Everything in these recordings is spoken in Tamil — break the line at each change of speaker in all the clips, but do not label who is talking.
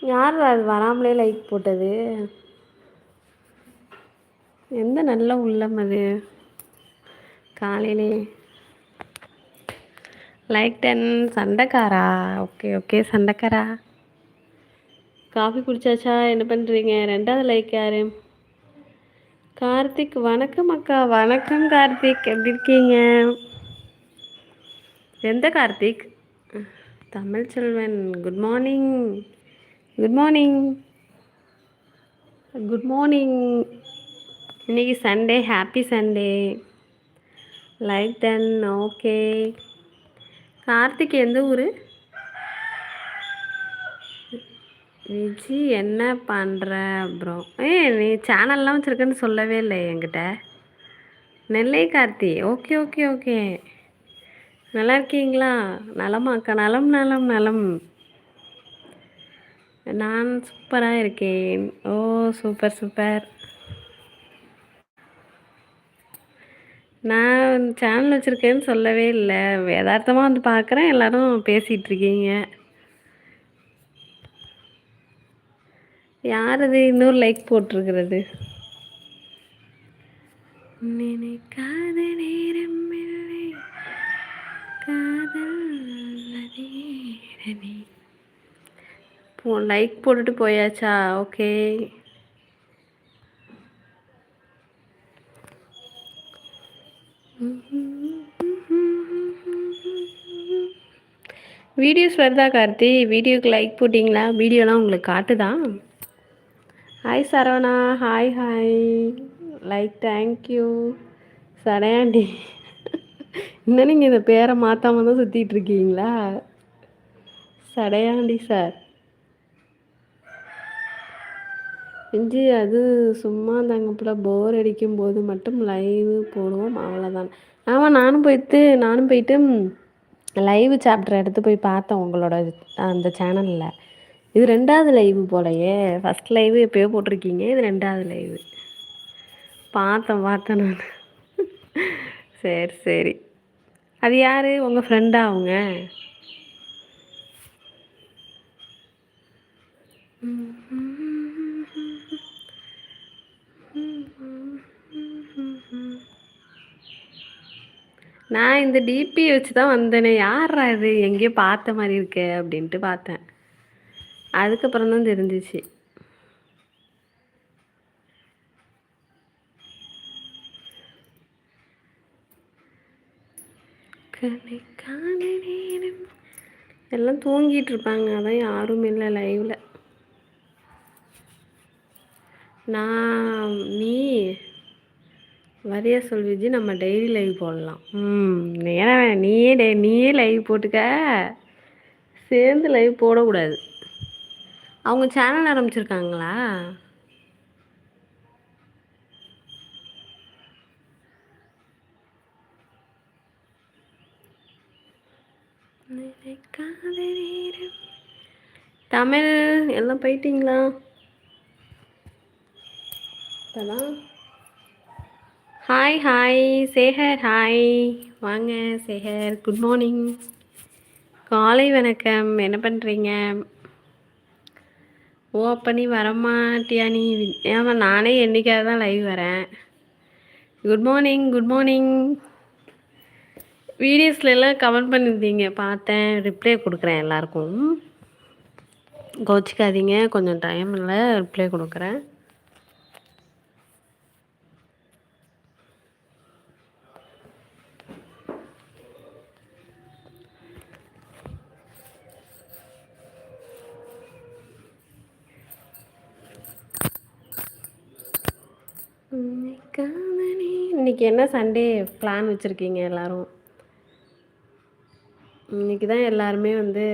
யார் அது வராமலே லைக் போட்டது? எந்த நல்ல உள்ளம் அது? காலையிலே. லைக் டென் சண்டைக்காரா? ஓகே ஓகே சண்டைக்காரா? காஃபி குடிச்சாச்சா? என்ன பண்ணுறீங்க ரெண்டாவது லைக் யாரு? கார்த்திக் வணக்கம் அக்கா. வணக்கம் கார்த்திக். எப்படி இருக்கீங்க? எந்த Karthik? Tamil Selvan good morning good morning good morning இன்னைக்கு Sunday happy Sunday like then okay Karthik எந்த ஊர்? விஜி என்ன பண்ணுற அப்புறம் ஏ நீ சேனல்லாம் வச்சுருக்கேன்னு சொல்லவே இல்லை என்கிட்ட. Nellai Karthi. Okay okay okay நல்லா இருக்கீங்களா? நலமாக்கா. நலம் நலம் நலம். நான் சூப்பராக இருக்கேன். Oh super super. நான் சேனல் வச்சுருக்கேன்னு சொல்லவே இல்லை. யதார்த்தமாக வந்து பார்க்குறேன் எல்லாரும் பேசிகிட்டு இருக்கீங்க. யார் அது இன்னொரு லைக் போட்டிருக்கிறது? நினைக்காத நேரம் இல்லை. காதல் நேரமே. லைக் போட்டுட்டு போயாச்சா? ஓகே வீடியோஸ் வருதா கார்த்தி? வீடியோக்கு லைக் போட்டிங்களா? வீடியோலாம் உங்களுக்கு காட்டுதா? Hi Saravana. Hi hi like thank you Sadaiyandi இன்னும் நீங்கள் இந்த பேரை மாற்றாம தான் சுற்றிட்டு இருக்கீங்களா? சடையாண்டி சார் இஞ்சி அது சும்மா தாங்கப்புல போர் அடிக்கும் போது மட்டும் லைவ் போடுவோம் அவ்வளோதான் ஆமாம் நானும் போயிட்டு நானும் போயிட்டு லைவ் சாப்டர் எடுத்து போய் பார்த்தேன் உங்களோட அந்த சேனலில் இது ரெண்டாவது லைவ் போலையே. ஃபஸ்ட் லைவ் எப்போயோ போட்டிருக்கீங்க இது ரெண்டாவது லைவ் பார்த்தேன் பார்த்தேன் நான். சரி சரி. அது யார்? உங்கள் ஃப்ரெண்டா அவங்க? நான் இந்த டிபி வச்சு தான் வந்தேனே. யாரா இது? எங்கேயோ பார்த்த மாதிரி இருக்கே அப்படின்ட்டு பார்த்தேன். அதுக்கப்புறம் தான் தெரிஞ்சிச்சு. எல்லாம் தூங்கிட்டு இருப்பாங்க. அதான் யாரும் இல்லை லைவ்ல நான் நீ? வரியா சொல் விஜி நம்ம டெய்லி லைவ் போடலாம். ம் ஏன்னா நீயே டே நீயே லைவ் போட்டுக்க. சேர்ந்து லைவ் போடக்கூடாது. அவங்க சேனல் ஆரம்பிச்சிருக்காங்களா? தமிழ் எல்லாம் போயிட்டீங்களா? இப்பதான் ஹாய் ஹாய் சேகர் ஹாய் வாங்க சேகர் குட் மார்னிங் காலை வணக்கம். என்ன பண்ணுறீங்க ஓ அப்போ நீ வரமாட்டியா? நீ ஏமா நானே என்னைக்காவது தான் லைவ் வரேன்? குட் மார்னிங் குட் மார்னிங் வீடியோஸ்லாம் கமெண்ட் பண்ணியிருந்தீங்க பார்த்தேன். ரிப்ளை கொடுக்குறேன் எல்லாருக்கும். கோச்சிக்காதீங்க. கொஞ்சம் டைம் இல்லை ரிப்ளை கொடுக்குறேன். இன்னைக்கு என்ன சண்டே பிளான் வச்சுருக்கீங்க எல்லாரும்? இன்னைக்கு தான் எல்லாருமே வந்து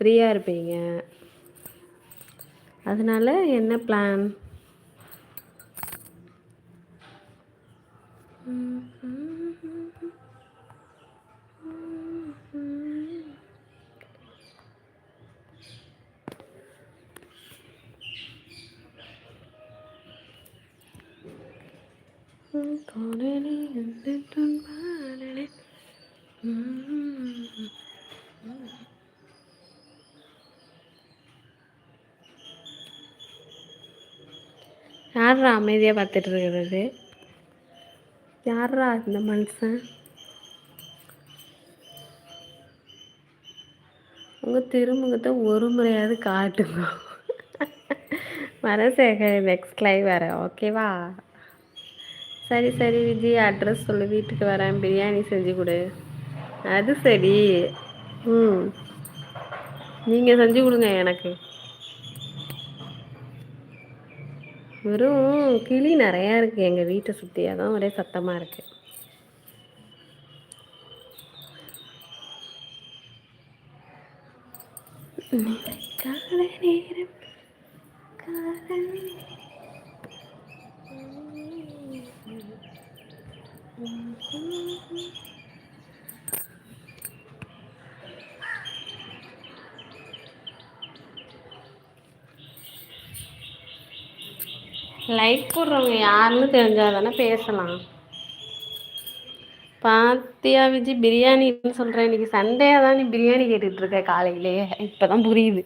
ஃப்ரீயாக இருப்பீங்க. அதனால என்ன பிளான் யார்ரா அமைதியாக பார்த்துட்டு இருக்கிறது? யாரா இந்த மனுஷன்? உங்கள் திருமுகத்தை ஒரு முறையாவது காட்டுங்க. மனசேகர் நெக்ஸ்ட் லைவ் வர. ஓகேவா சரி சரி விஜய் அட்ரஸ் சொல்லு. வீட்டுக்கு வரேன். பிரியாணி செஞ்சு கொடு. அது சரி. ம். நீங்கள் செஞ்சு கொடுங்க எனக்கு. வெறும் கிளி நிறையா இருக்குது எங்கள் வீட்டை சுற்றி அதான் ஒரே சத்தமாக இருக்குது காலை நேரம். லைக் போடுறவங்க யாருன்னு தெரிஞ்சால் தானே பேசலாம். பாத்தியா விஜி பிரியாணின்னு சொல்கிறேன் இன்னைக்கு சண்டையாக தான் நீ பிரியாணி கேட்டுட்ருக்க காலையிலேயே இப்போ தான் புரியுது.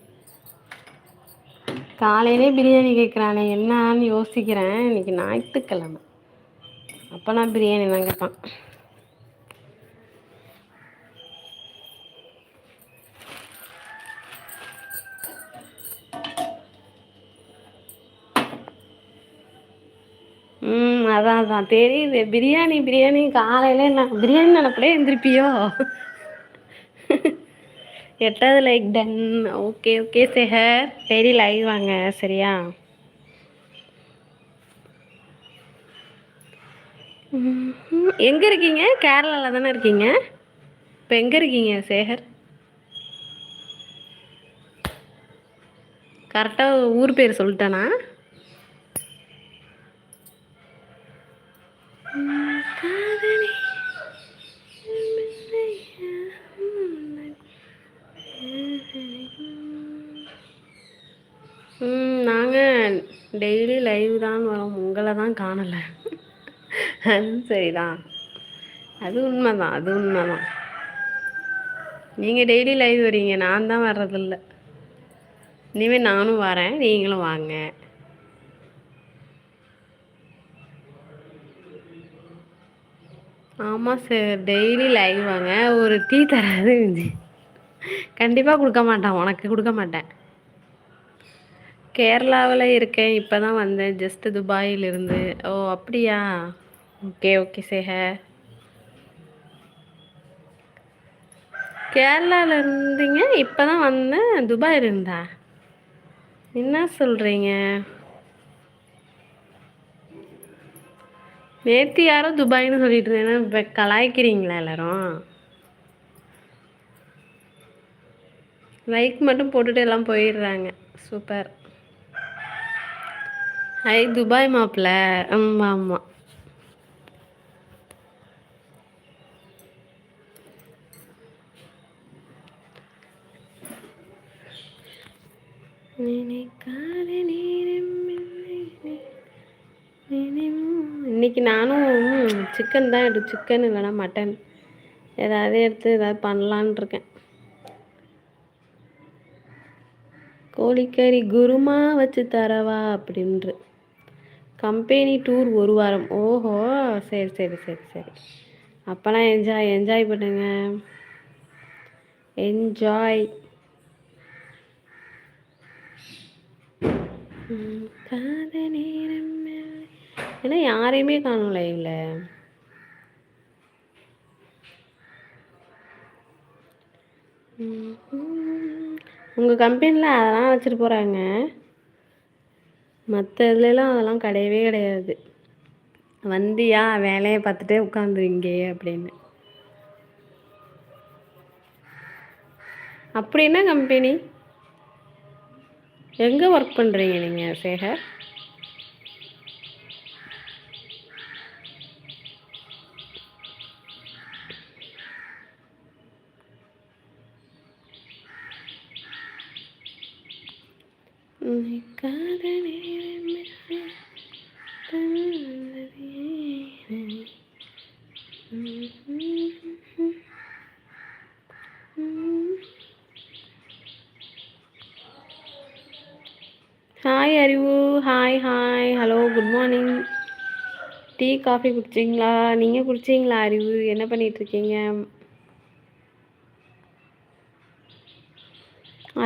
காலையிலே பிரியாணி கேட்குறானே என்னான்னு யோசிக்கிறேன். இன்னைக்கு ஞாயிற்றுக்கிழமை. அப்போ நான் பிரியாணி தான் கேட்பான் ம் அதான் அதான். தெரியுது. பிரியாணி பிரியாணி. காலையில் என்ன பிரியாணி நினப்பிலே எந்திருப்பியோ? எட்டாவது like done okay okay Sekar சரி லைவ் வாங்க. சரியா? எங்கே இருக்கீங்க? கேரளாவில் தானே இருக்கீங்க? இப்போ எங்கே இருக்கீங்க சேகர்? கரெக்டாக ஊர் பேர் சொல்லிட்டேனா? நாங்கள் டெய்லி லைவ் தான் வரோம். உங்களை தான் காணலை. அது சரிதான். அது உண்மைதான் அது உண்மைதான். நீங்கள் டெய்லி லைவ் வரீங்க நான் தான் வர்றதில்ல. இனிமேல் நானும் வரேன் நீங்களும் வாங்க. ஆமாம் சார் டெய்லி லைவ் வாங்க. ஒரு டீ தராது கண்டிப்பாக கொடுக்க மாட்டேன் உனக்கு கொடுக்க மாட்டேன். கேரளாவில் இருக்கேன் இப்போ தான் வந்தேன் ஜஸ்ட் துபாயிலிருந்து. ஓ அப்படியா? ஓகே ஓகே சேஹ கேரளாவில் இருந்தீங்க இப்போ தான் வந்தேன் துபாயில் இருந்தா? என்ன சொல்கிறீங்க நேற்று யாரோ துபாய்னு சொல்லிட்டு இருந்தேன் இப்போ கலாய்க்கிறீங்களா எல்லாரும்? லைக் மட்டும் போட்டுட்டு எல்லாம் போயிடுறாங்க. சூப்பர் ஹை துபாய் மாப்பிள்ள ஆமாம் ஆமாம் இன்னைக்கு நானும் சிக்கன் தான் எடுத்து சிக்கன் இல்லைனா மட்டன் ஏதாவது எடுத்து ஏதாவது பண்ணலான் இருக்கேன். கோழிக்கறி குருமா வச்சு தரவா அப்படின்று. கம்பெனி டூர் ஒரு வாரம். ஓஹோ சரி சரி சரி சரி. அப்போலாம் என்ஜாய் என்ஜாய் பண்ணுங்க. என்ஜாய் காத நேரம் ஏன்னா யாரையுமே காணும் லைவ்ல உங்கள் கம்பெனியில் அதெல்லாம் வச்சுட்டு போகிறாங்க மற்ற இதுலலாம் அதெல்லாம் கிடையவே கிடையாது. வந்தியா வேலையை பார்த்துட்டே உட்காந்துருங்க அப்படின்னு. அப்படி என்ன கம்பெனி எங்கே ஒர்க் பண்ணுறீங்க நீங்கள் சேகர்? காதலே Arivu. Hi hi hello good morning tea coffee குடிச்சிங்களா? நீங்கள் குடிச்சிங்களா அறிவு? என்ன பண்ணிகிட்ருக்கீங்க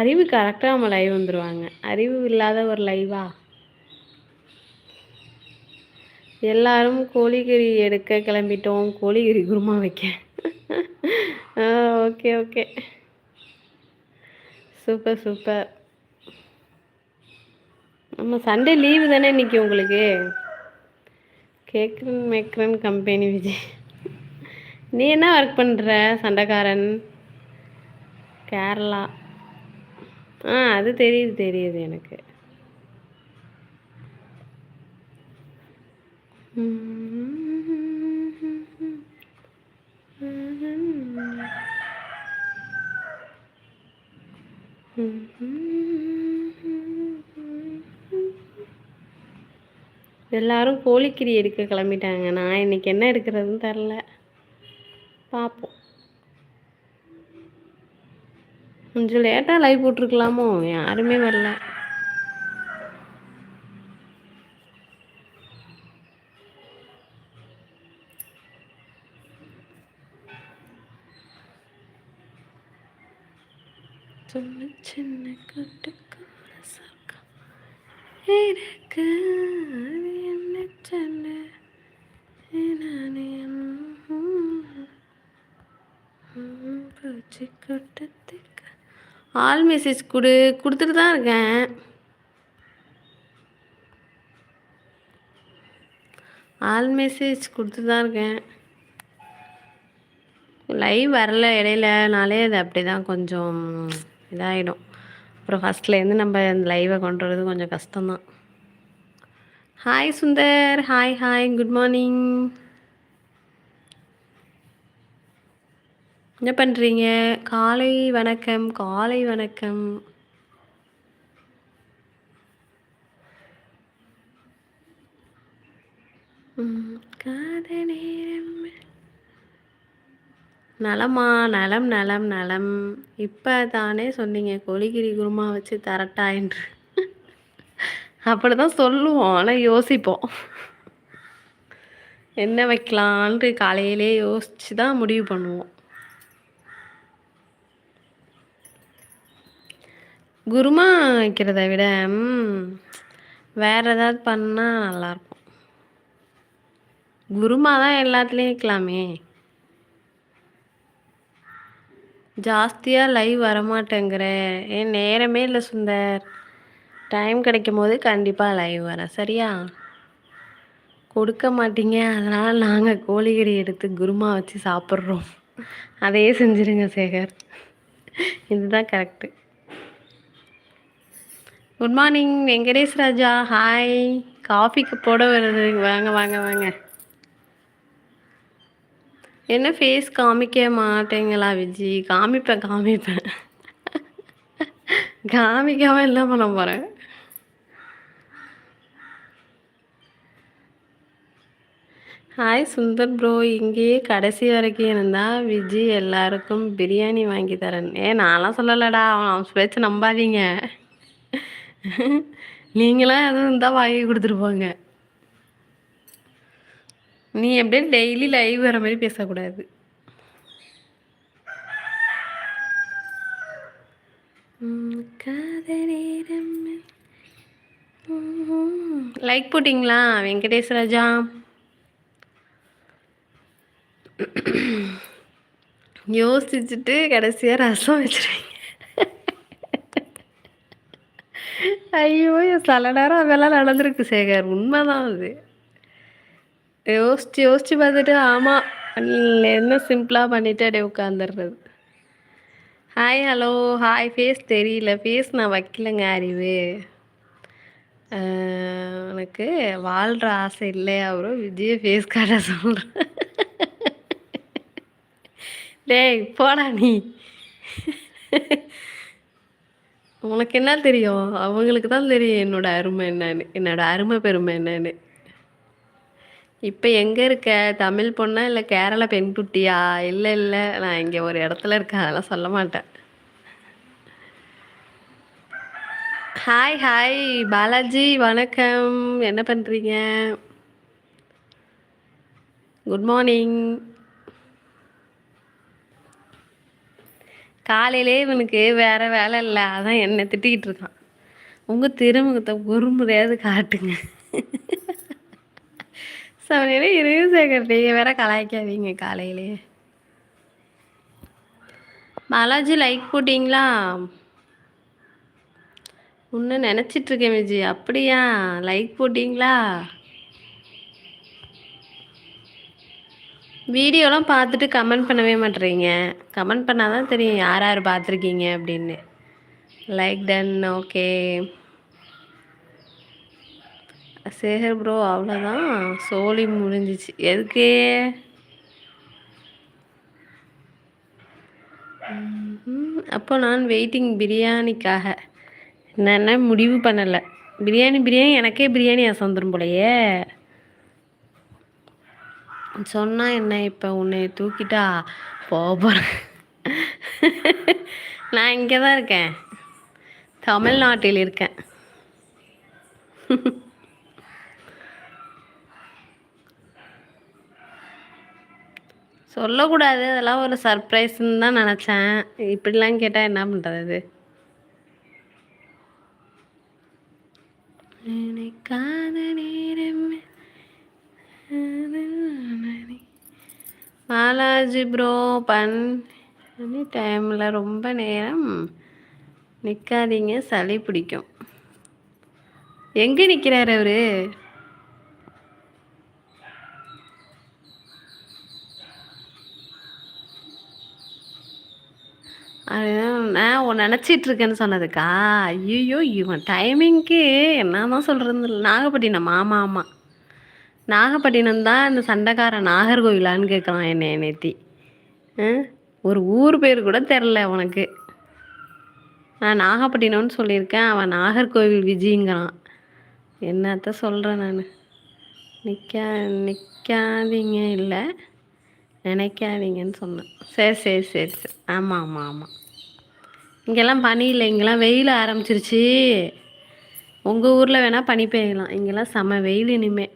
அறிவு கரெக்டாக நம்ம லைவ் வந்துடுவாங்க அறிவு இல்லாத ஒரு லைவா எல்லாரும் கோழிக்கறி எடுக்க கிளம்பிட்டோம். கோழிக்கறி குருமா வைக்க. ஓகே ஓகே சூப்பர் சூப்பர் நம்ம சண்டே லீவு தானே இன்றைக்கி உங்களுக்கு? கேக்ரன் மேக்ரன் கம்பெனி விஜய். நீ என்ன ஒர்க் பண்ணுற சண்டைக்காரன்? கேரளா. ஆ அது தெரியுது தெரியுது எனக்கு. எல்லாரும் கோழிக்கறி எடுக்க கிளம்பிட்டாங்க. நான் இன்னைக்கு என்ன எடுக்கிறதுன்னு தெரில பார்ப்போம் கொஞ்சம் லேட்டாக லைவ் போட்டிருக்கலாமோ? யாருமே வரல. சின்ன சின்ன கட்டுக்கார எனக்கு என்ன சொன்ன ஆல் மெசேஜ் கொடு கொடுத்துட்டு தான் இருக்கேன். ஆல் மெசேஜ் கொடுத்துட்டு தான் இருக்கேன். லைவ் வரல இடையில. நாளே அது அப்படி தான் கொஞ்சம் இதாகிடும் அப்புறம் ஃபஸ்ட்லேருந்து நம்ம அந்த லைவை கொண்டு வரது கொஞ்சம் கஷ்டம்தான். Hi Sundar hi hi good morning என்ன பண்ணுறீங்க காலை வணக்கம் காலை வணக்கம். நலமா நலம் நலம் நலம். இப்போ தானே சொன்னீங்க கொலிகிரி குருமா வச்சு தரட்டா என்று. அப்படி தான் சொல்லுவோம் ஆனால் யோசிப்போம். என்ன வைக்கலான்ட்டு காலையிலே யோசித்து தான் முடிவு பண்ணுவோம். குருமா வைக்கிறத விட வேறு ஏதாவது பண்ணால் நல்லாயிருக்கும் குருமா தான் எல்லாத்துலேயும் வைக்கலாமே. ஜாஸ்தியாக லைவ் வரமாட்டேங்கிற. ஏன் நேரமே இல்லை சுந்தர். டைம் கிடைக்கும் போது கண்டிப்பாக லைவ் வரேன். சரியா? கொடுக்க மாட்டீங்க. அதனால் நாங்கள் கோழிக்கறி எடுத்து குருமா வச்சு சாப்பிட்றோம். அதையே செஞ்சுருங்க சேகர். இதுதான் correct good morning Venkatesh Raja. Hi காஃபிக்கு போட வருது. வாங்க வாங்க வாங்க. என்ன ஃபேஸ் காமிக்க மாட்டேங்களா விஜி? காமிப்பேன் காமிப்பேன். காமிக்காம என்ன பண்ண போகிறேன் ஹாய் சுந்தர் ப்ரோ இங்கேயே கடைசி வரைக்கும் இருந்தால் விஜி எல்லாருக்கும் பிரியாணி வாங்கி தரேன். ஏ நான்லாம் சொல்லலடா அவன் அவன் பேச்சு நம்பாதீங்க. நீங்களாம் எதுவும் இருந்தால் வாங்கி கொடுத்துருப்பாங்க நீ அப்படியே டெய்லி லைவ் வர மாதிரி பேசக்கூடாது. லைக் போட்டிங்களா? வெங்கடேஷ் ராஜா? யோசிச்சுட்டு கடைசியாக ரசம் வச்சுருவீங்க ஐயோ சில நேரம் அதெல்லாம் நடந்திருக்கு சேகர். உண்மைதான் அது. யோசிச்சு யோசிச்சு பார்த்துட்டு ஆமாம் என்ன சிம்பிளாக பண்ணிவிட்டு அப்படியே உட்காந்துடுறது ஹாய் ஹலோ ஹாய் ஃபேஸ் தெரியல. ஃபேஸ் நான் வைக்கலங்க அறிவு. உனக்கு வாழ்கிற ஆசை இல்லை ப்ரோ விஜய ஃபேஸ் காட்ட சொல்கிறேன் டேய் போடா நீ. உனக்கு என்ன தெரியும்? அவங்களுக்கு தான் தெரியும் என்னோட அருமை என்னன்னு. என்னோட அருமை பெருமை என்னன்னு. இப்போ எங்கே இருக்க? தமிழ் பொண்ணா இல்லை கேரள பெண்குட்டியா இல்லை இல்லை. நான் இங்கே ஒரு இடத்துல இருக்கேன். அதெல்லாம் சொல்ல மாட்டேன். ஹாய் ஹாய் பாலாஜி வணக்கம். என்ன பண்ணுறீங்க குட் மார்னிங் காலையிலே இவனுக்கு வேறு வேலை இல்லை. அதான் என்னை திட்டிக்கிட்டு இருக்கான். உங்கள் திருமுகத்தை ஒரு முறையாவது காட்டுங்க. சமையலே இருக்கு சேகர் நீங்கள் வேற கலாய்க்காதீங்க காலையிலே. பாலாஜி லைக் போட்டிங்களா? ஒன்று நினச்சிட்ருக்கேன் விஜி. அப்படியா? லைக் போட்டிங்களா? வீடியோலாம் பார்த்துட்டு கமெண்ட் பண்ணவே மாட்டேறீங்க. கமெண்ட் பண்ணால் தான் தெரியும் யார் யார் பார்த்துருக்கீங்க அப்படின்னு. Like done okay Sekar bro அவ்வளோதான் சோழி முடிஞ்சிச்சு. எதுக்கு? அப்போ நான் வெயிட்டிங் பிரியாணிக்காக. என்னென்ன முடிவு பண்ணலை. பிரியாணி பிரியாணி எனக்கே பிரியாணி ஆசை போலையே. சொன்னால் என்ன இப்போ? உன்னை தூக்கிட்டா போகிறேன் நான் இங்கே தான் இருக்கேன். தமிழ்நாட்டில் இருக்கேன். சொல்லக்கூடாது அதெல்லாம் ஒரு சர்ப்ரைஸ்ன்னு தான் நினச்சேன். இப்படிலாம் கேட்டால் என்ன பண்ணுறது நினைக்காத நேரம் பாலாஜி ப்ரோ பன் டைமில் ரொம்ப நேரம் நிற்காதீங்க சளி பிடிக்கும். எங்கே நிற்கிறார் அவர்? நான் நினச்சிட்டு இருக்கேன்னு சொன்னதுக்கா? ஐயோ இவன் டைமிங்க்கு என்ன தான் சொல்கிறது நாகப்பட்டினம் ஆமாம் ஆமாம் நாகப்பட்டினம் தான் இந்த சண்டைக்கார நாகர்கோவிலான்னு கேட்குறான் என்னை நேத்தி ஒரு ஊர் பேர் கூட தெரில உனக்கு நான் நாகப்பட்டினம்னு சொல்லியிருக்கேன் அவன் நாகர்கோவில் விஜிங்கிறான். என்னத்த சொல்கிறேன் நான்? நிற்கா நிற்காதீங்க இல்லை. நினைக்காதீங்கன்னு சொன்னேன். சரி சரி சரி சரி. ஆமாம் ஆமாம் ஆமாம் இங்கெல்லாம் பனி இல்லை. இங்கெல்லாம் வெயில் ஆரம்பிச்சிருச்சு. உங்கள் ஊரில் வேணால் பனி பெய்யலாம். இங்கெல்லாம் செம வெயில் இனிமே.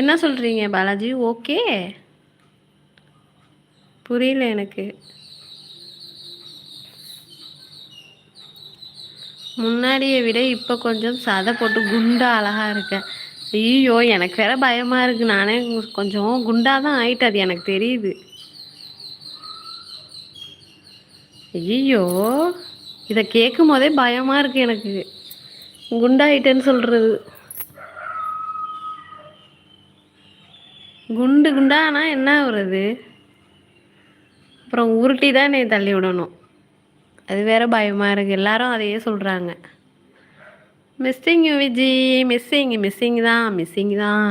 என்ன சொல்கிறீங்க பாலாஜி? ஓகே? புரியல எனக்கு. முன்னாடியை விட இப்போ கொஞ்சம் சதை போட்டு குண்டா அழகாக இருக்கேன் ஐயோ எனக்கு வேற பயமாக இருக்குது நானே கொஞ்சம் குண்டாக தான் ஆயிட்டு அது எனக்கு தெரியுது. ஐயோ இதை கேட்கும் போதே பயமாக இருக்குது எனக்கு. குண்டாயிட்டேன்னு சொல்கிறது குண்டு குண்டானா என்ன வருது அப்புறம் உருட்டி தான் என்னை தள்ளி விடணும். அது வேற பயமாக இருக்குது எல்லாரும் அதையே சொல்கிறாங்க மிஸ்ஸிங் விஜி. மிஸ்ஸிங் மிஸ்ஸிங் தான் மிஸ்ஸிங் தான்.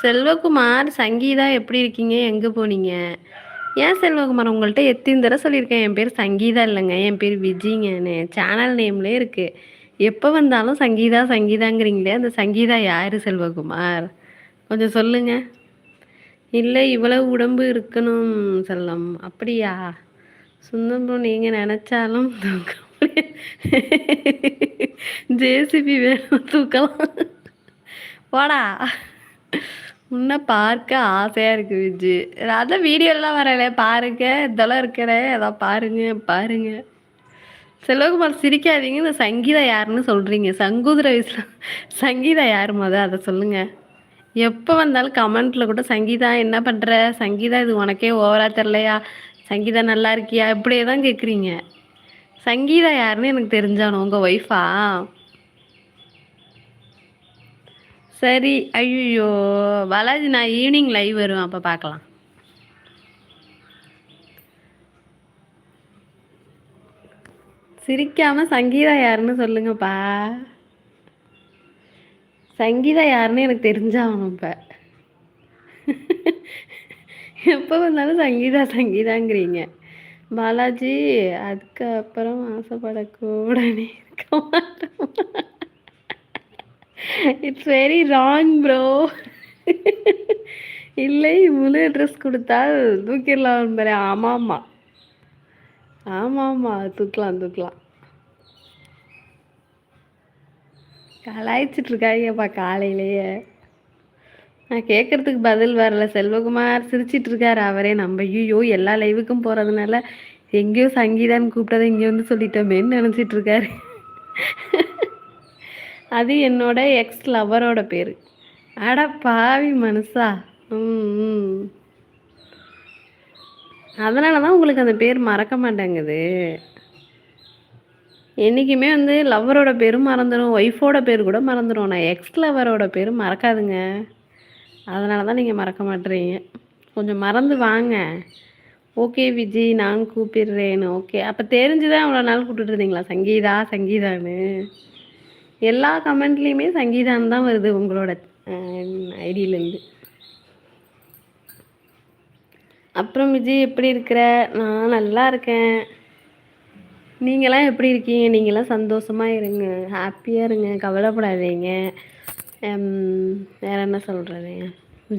செல்வகுமார் சங்கீதா எப்படி இருக்கீங்க? எங்கே போனீங்க? ஏன் செல்வகுமார் உங்கள்கிட்ட எத்தனை தடவை சொல்லியிருக்கேன்? என் பேர் சங்கீதா இல்லைங்க. என் பேர் விஜிங்கன்னு சேனல் நேம்லேயே இருக்குது எப்போ வந்தாலும் சங்கீதா சங்கீதாங்கிறீங்களே அந்த சங்கீதா யார் செல்வகுமார்? கொஞ்சம் சொல்லுங்கள் இல்லை இவ்வளவு உடம்பு இருக்கணும் செல்லம். அப்படியா? சுந்தரம் நீங்கள் நினச்சாலும் ஜேசிபி வேணும் தூக்கலாம். போடா. முன்ன பார்க்க ஆசையாக இருக்குது விஜி. அதான் வீடியோலாம் வரல. பாருங்க. இதெல்லாம் இருக்கிற அதான் பாருங்க பாருங்க. செல்வகுமார் சிரிக்காதீங்க. இந்த சங்கீதா யாருன்னு சொல்கிறீங்க சங்கூதர வயசுல. சங்கீதா யாரு மொதல் அதை சொல்லுங்கள் எப்போ வந்தாலும் கமெண்ட்டில் கூட சங்கீதா என்ன பண்ணுற சங்கீதா இது உனக்கே ஓவராக தெரிலையா சங்கீதா நல்லா இருக்கியா? இப்படியே தான் கேட்குறீங்க சங்கீதா யாருன்னு எனக்கு தெரிஞ்சானோ உங்கள் ஒய்ஃபா சரி ஐயோ பாலாஜி நான் ஈவினிங் லைவ் வருவேன் அப்போ பார்க்கலாம் சிரிக்காமல் சங்கீதா யாருன்னு சொல்லுங்கப்பா. சங்கீதா யாருன்னு எனக்கு தெரிஞ்சாகணும் இப்போ. எப்போ வந்தாலும் சங்கீதா சங்கீதாங்கிறீங்க. பாலாஜி அதுக்கப்புறம் ஆசைப்படக்கூடனே இருக்க மாட்டோம். இட்ஸ் வெரி ராங் ப்ரோ இல்லை முழு ட்ரெஸ் கொடுத்தா தூக்கிடலாம் பாரு ஆமாம்மா. ஆமாம்மா தூக்கலாம் தூக்கலாம். கலாய்ச்சிட்ருக்காங்கப்பா காலையிலேயே. நான் கேட்கறதுக்கு பதில் வரல. செல்வகுமார் சிரிச்சிட்ருக்காரு. அவரே நம்ம ஐயோ எல்லா லைவுக்கும் போகிறதுனால எங்கேயோ சங்கீதான்னு கூப்பிட்டதை இங்கே வந்து சொல்லிட்டோமேன்னு நினச்சிட்ருக்காரு. அது என்னோட எக்ஸ் லவரோட பேர். அட பாவி மனுஷா. ம் அதனால தான் உங்களுக்கு அந்த பேர் மறக்க மாட்டேங்குது. என்றைக்குமே வந்து லவ்வரோட பேரும் மறந்துடும் ஒய்ஃபோட பேர் கூட மறந்துடும் நான் எக்ஸ் லவரோட பேரும் மறக்காதுங்க. அதனால தான் நீங்கள் மறக்க மாட்டுறீங்க. கொஞ்சம் மறந்து வாங்க. ஓகே விஜி நான் கூப்பிடுறேன்னு. ஓகே. அப்போ தெரிஞ்சுதான் அவ்வளோ நாள் கூப்பிட்டு இருந்தீங்களா? சங்கீதா சங்கீதான்னு. எல்லா கமெண்ட்லேயுமே சங்கீதான் தான் வருது உங்களோட ஐடியிலேருந்து. அப்புறம் விஜய் எப்படி இருக்கிற? நான் நல்லா இருக்கேன். நீங்களாம் எப்படி இருக்கீங்க? நீங்களாம் சந்தோஷமாக இருங்க. ஹாப்பியாக இருங்க. கவலைப்படாதீங்க. வேறு என்ன சொல்கிறது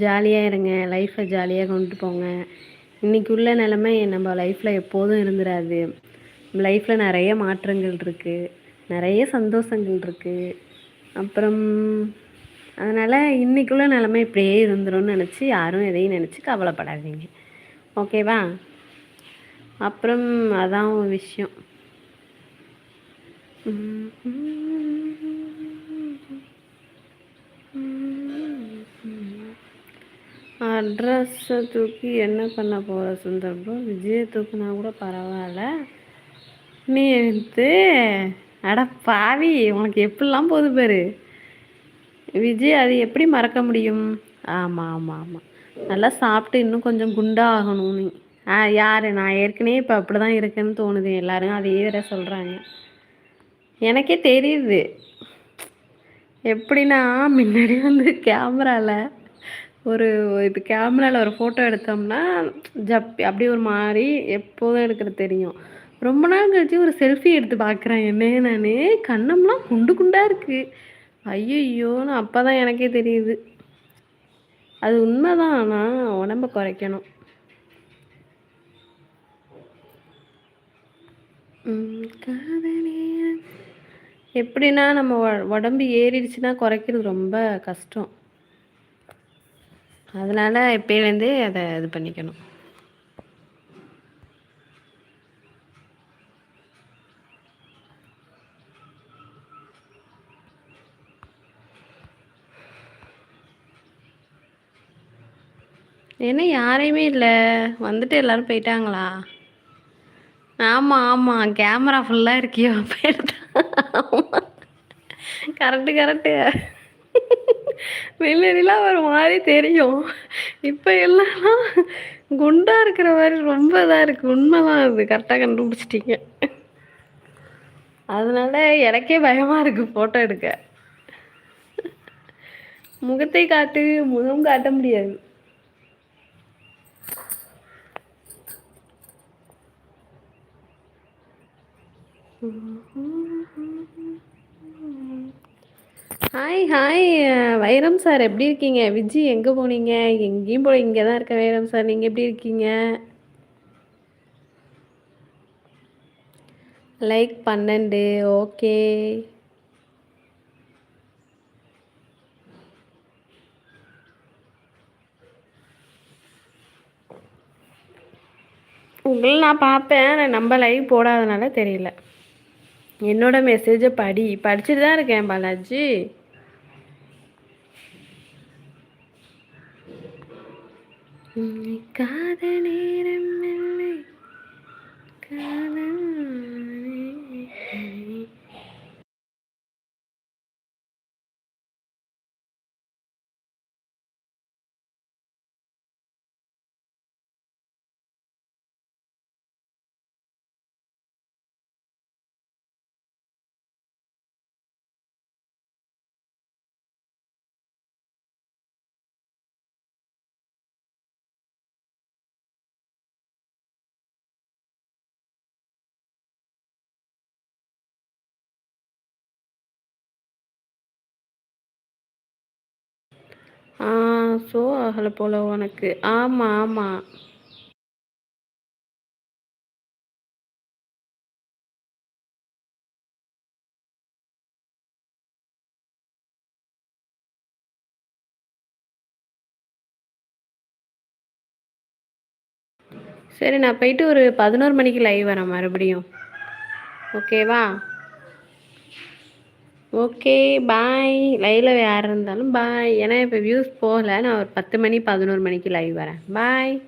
ஜாலியாக இருங்க. லைஃப்பை ஜாலியாக கொண்டு போங்க. இன்றைக்கி உள்ள நிலமை நம்ம லைஃப்பில் எப்போதும் இருந்துடாது லைஃப்பில் நிறைய மாற்றங்கள் இருக்குது நிறைய சந்தோஷங்கள் இருக்குது அப்புறம் அதனால் இன்றைக்குள்ள நிலமை இப்படியே இருந்துரும்னு நினச்சி யாரும் எதையும் நினச்சி கவலைப்படாதீங்க. ஓகேவா அப்புறம் அதான் ஒரு விஷயம். அட்ரஸை தூக்கி என்ன பண்ண போகிற சுந்தர் ப்ரோ விஜயை தூக்குனா கூட பரவாயில்ல. நீ எடுத்து அட பாவி உனக்கு எப்படிலாம் போகுது பேர். விஜய் அது எப்படி மறக்க முடியும்? ஆமாம் ஆமாம் ஆமாம் நல்லா சாப்பிட்டு இன்னும் கொஞ்சம் குண்டாகணும் நீ. ஆ யார்? நான் ஏற்கனவே இப்போ அப்படி தான் இருக்குன்னு தோணுது. எல்லோரும் அதையே வேற சொல்கிறாங்க எனக்கே தெரியுது. எப்படின்னா முன்னாடி வந்து கேமராவில் ஒரு இது கேமராவில் ஒரு ஃபோட்டோ எடுத்தோம்னா ஜப் அப்படி ஒரு மாதிரி எப்போதும் எடுக்கிறது தெரியும். ரொம்ப நாள் கழிச்சு ஒரு செல்ஃபி எடுத்து பார்க்குறேன். என்ன நான்? கண்ணம்லாம் குண்டு குண்டாக இருக்குது ஐயையோன்னு அப்போ தான் எனக்கே தெரியுது. அது உண்மைதான். நான் உடம்ப குறைக்கணும். எப்படின்னா நம்ம உடம்பு ஏறிடுச்சுன்னா குறைக்கிறது ரொம்ப கஷ்டம். அதனால் இப்போலேருந்தே அதை இது பண்ணிக்கணும். என்ன யாரையுமே இல்லை. வந்துட்டு எல்லாரும் போயிட்டாங்களா? ஆமாம் ஆமாம் கேமரா ஃபுல்லாக இருக்கியோ? Correct correct. முன்னாடிலாம் ஒரு மாதிரி தெரியும். இப்போ எல்லாம் குண்டாக இருக்கிற மாதிரி ரொம்ப இதாக இருக்குது உண்மைதான் அது கரெக்டாக கண்டுபிடிச்சிட்டிங்க. அதனால எனக்கே பயமாக இருக்குது ஃபோட்டோ எடுக்க. முகத்தை காட்டு முகம் காட்ட முடியாது. ஹாய் ஹாய் வைரம் சார் எப்படி இருக்கீங்க? விஜி எங்கே போனீங்க? எங்கேயும் போல இங்கே தான் இருக்க வைரம் சார். நீங்கள் எப்படி இருக்கீங்க? லைக் பன்னெண்டு ஓகே உங்களை நான் பார்ப்பேன் நம்ம லைவ் போடாதனால தெரியல. என்னோட மெசேஜை படி. படிச்சுட்டு தான் இருக்கேன் பாலாஜி. காத நேரம் இல்லை. காதல் ஆ ஷோ ஆகல போல உனக்கு. ஆமா ஆமா. சரி நான் போயிட்டு ஒரு பதினோரு மணிக்கு லைவ் வரேன் மறுபடியும். ஓகேவா ஓகே பாய். லைவ்ல யார் இருந்தாலும் பாய். ஏன்னா இப்போ வியூஸ் போகல. நான் ஒரு பத்து மணி பதினோரு மணிக்கு லைவ் வரேன். பாய்